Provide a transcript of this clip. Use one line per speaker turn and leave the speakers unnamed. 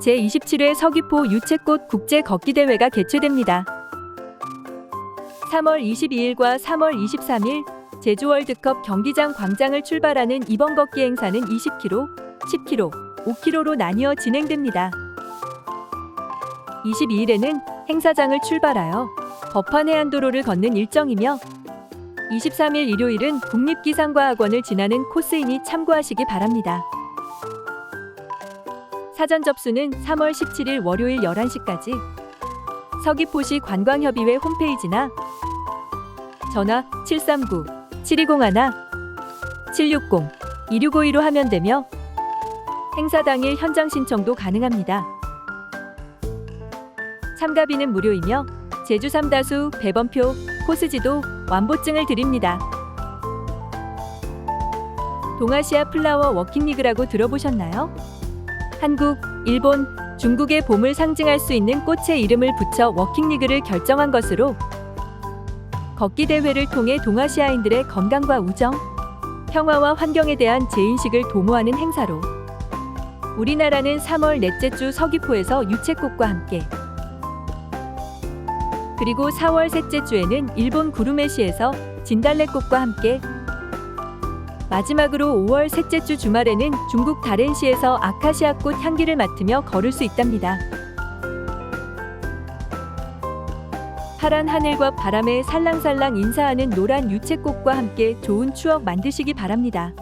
제27회 서귀포 유채꽃 국제 걷기 대회가 개최됩니다. 3월 22일과 3월 23일 제주 월드컵 경기장 광장을 출발하는 이번 걷기 행사는 20km, 10km, 5km로 나뉘어 진행됩니다. 22일에는 행사장을 출발하여 법한 해안도로를 걷는 일정이며 23일 일요일은 국립기상과학원을 지나는 코스이니 참고하시기 바랍니다. 사전 접수는 3월 17일 월요일 11시까지 서귀포시 관광협의회 홈페이지나 전화 739-7201 760-2652로 하면 되며 행사 당일 현장 신청도 가능합니다. 참가비는 무료이며 제주 삼다수, 배번표, 코스지도, 완보증을 드립니다. 동아시아 플라워 워킹리그라고 들어보셨나요? 한국, 일본, 중국의 봄을 상징할 수 있는 꽃의 이름을 붙여 워킹리그를 결정한 것으로 걷기 대회를 통해 동아시아인들의 건강과 우정, 평화와 환경에 대한 재인식을 도모하는 행사로 우리나라는 3월 넷째 주 서귀포에서 유채꽃과 함께 그리고 4월 셋째 주에는 일본 구루메시에서 진달래꽃과 함께 마지막으로 5월 셋째 주 주말에는 중국 다렌시에서 아카시아 꽃 향기를 맡으며 걸을 수 있답니다. 파란 하늘과 바람에 살랑살랑 인사하는 노란 유채꽃과 함께 좋은 추억 만드시기 바랍니다.